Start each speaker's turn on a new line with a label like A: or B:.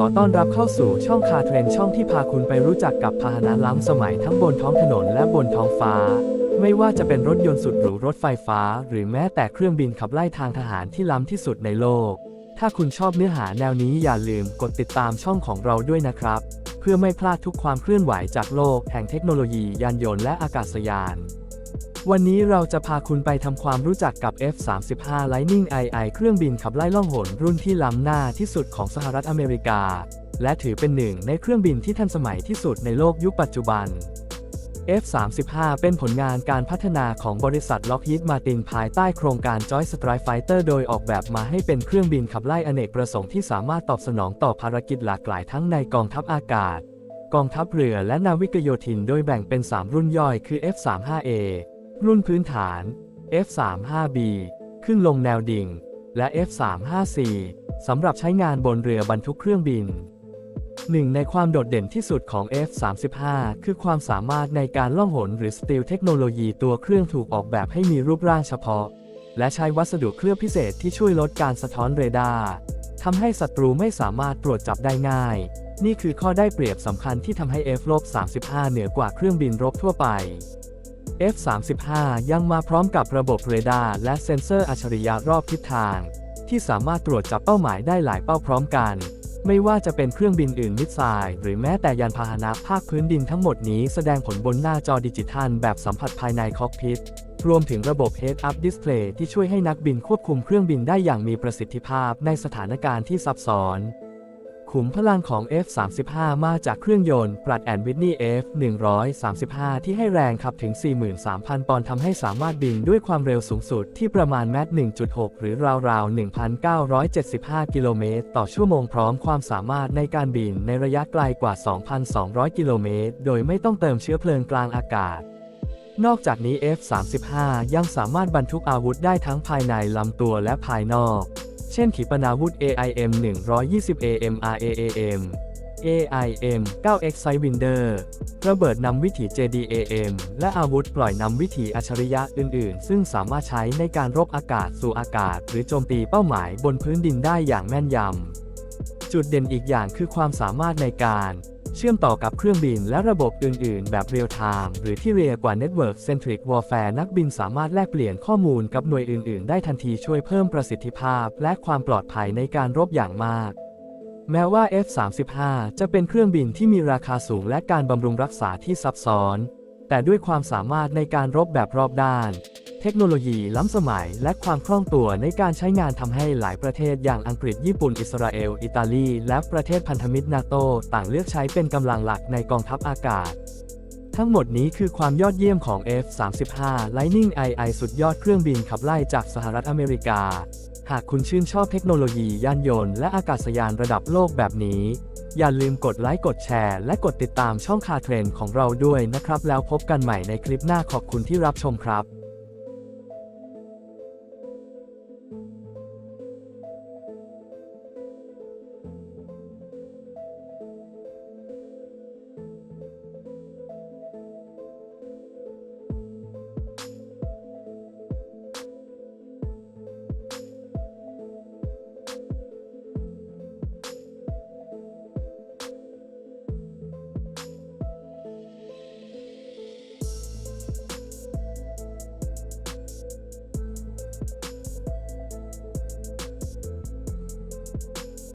A: ขอต้อนรับเข้าสู่ช่องคาเทรนช่องที่พาคุณไปรู้จักกับพาหนะล้ำสมัยทั้งบนท้องถนนและบนท้องฟ้า ไม่ว่าจะเป็นรถยนต์สุดหรูรถไฟฟ้า หรือแม้แต่เครื่องบินขับไล่ทางทหารที่ล้ำที่สุดในโลก ถ้าคุณชอบเนื้อหาแนวนี้อย่าลืมกดติดตามช่องของเราด้วยนะครับ เพื่อไม่พลาดทุกความเคลื่อนไหวจากโลกแห่งเทคโนโลยียานยนต์และอากาศยาน วันนี้เราจะพาคุณไปทำความรู้จักกับ F-35 Lightning II เครื่องบินขับไล่ล่องหนรุ่นที่ล้ำหน้าที่สุดของสหรัฐอเมริกา และถือเป็นหนึ่งในเครื่องบินที่ทันสมัยที่สุดในโลกยุคปัจจุบัน F-35 เป็นผลงานการพัฒนาของบริษัท Lockheed Martin ภายใต้โครงการ Joint Strike Fighter โดยออกแบบมาให้เป็นเครื่องบินขับไล่อเนกประสงค์ที่สามารถตอบสนองต่อภารกิจหลากหลายทั้งในกองทัพอากาศ กองทัพเรือและนาวิกโยธิน โดยแบ่งเป็น 3 รุ่นย่อยคือ F-35A รุ่นพื้นฐาน F-35B ขึ้นลงแนวดิ่ง และ F-35C สำหรับใช้งานบนเรือบรรทุกเครื่องบิน หนึ่งในความโดดเด่นที่สุดของ F-35 คือความสามารถในการล่องหนหรือสตีลเทคโนโลยีตัวเครื่องถูกออกแบบให้มีรูปร่างเฉพาะ และใช้วัสดุเคลือบพิเศษที่ช่วยลดการสะท้อนเรดาร์ทำให้ศัตรูไม่สามารถตรวจจับได้ง่าย นี่คือข้อได้เปรียบสำคัญที่ทำให้ F-35 เหนือกว่าเครื่องบินรบทั่วไป F-35 ยังมาพร้อมกับระบบเรดาร์และเซ็นเซอร์อัจฉริยะรอบทิศทาง ที่สามารถตรวจจับเป้าหมายได้หลายเป้าพร้อมกัน ไม่ว่าจะเป็นเครื่องบินอื่นมิสไซล์หรือแม้แต่ยานพาหนะภาคพื้นดินทั้งหมดนี้แสดงผลบนหน้าจอดิจิทัลแบบสัมผัสภายในคอกพิทรวมถึงระบบ Head-Up Display ที่ช่วยให้นักบินควบคุมเครื่องบินได้อย่างมีประสิทธิภาพในสถานการณ์ที่ซับซ้อน ขุมพลังของ F-35 มาจากเครื่องยนต์ปรัดแอนวิทนี F-135 ที่ให้แรงขับถึง 43,000 ปอนด์ทำให้สามารถบินด้วยความเร็วสูงสุดที่ประมาณแมต1.6 หรือราวๆ 1,975 กิโลเมตรต่อชั่วโมงพร้อมความสามารถในการบินในระยะไกลกว่า 2,200 กิโลเมตร โดยไม่ต้องเติมเชื้อเพลิงกลางอากาศนอกจากนี้ F-35 ยังสามารถบรรทุกอาวุธได้ทั้งภายในลำตัวและภายนอก เช่นขีปนาวุธ AIM 120 AMRAAM AIM 9X Sidewinder ระเบิดนำวิถี JDAM และอาวุธปล่อยนำวิถีอัจฉริยะอื่น ๆ ซึ่งสามารถใช้ในการรบอากาศสู่อากาศ หรือโจมตีเป้าหมายบนพื้นดินได้อย่างแม่นยำ จุดเด่นอีกอย่างคือความสามารถในการ เชื่อมต่อกับเครื่องบินและระบบอื่น ๆ แบบเรียลไทม์หรือที่เรียกว่า Network Centric Warfare นักบินสามารถแลกเปลี่ยนข้อมูลกับหน่วยอื่น ๆ ได้ทันทีช่วยเพิ่มประสิทธิภาพ และความปลอดภัยในการรบอย่างมาก แม้ว่า F-35 จะเป็นเครื่องบินที่มีราคาสูงและการบำรุงรักษาที่ซับซ้อน แต่ด้วยความสามารถในการรบแบบรอบด้าน เทคโนโลยีล้ำสมัยและความคล่องตัวในการใช้งานทำให้หลายประเทศอย่างอังกฤษญี่ปุ่น อิสราเอล อิตาลี และประเทศพันธมิตรนาโตต่างเลือกใช้เป็นกำลังหลักในกองทัพอากาศ ทั้งหมดนี้คือความยอดเยี่ยมของ F-35 Lightning II สุดยอดเครื่องบินขับไล่จากสหรัฐอเมริกา หากคุณชื่นชอบเทคโนโลยียานยนต์และอากาศยานระดับโลกแบบนี้อย่าลืมกดไลค์ กดแชร์ และกดติดตามช่องคาเทรนของเราด้วยนะครับ แล้วพบกันใหม่ในคลิปหน้าขอบคุณที่รับชมครับ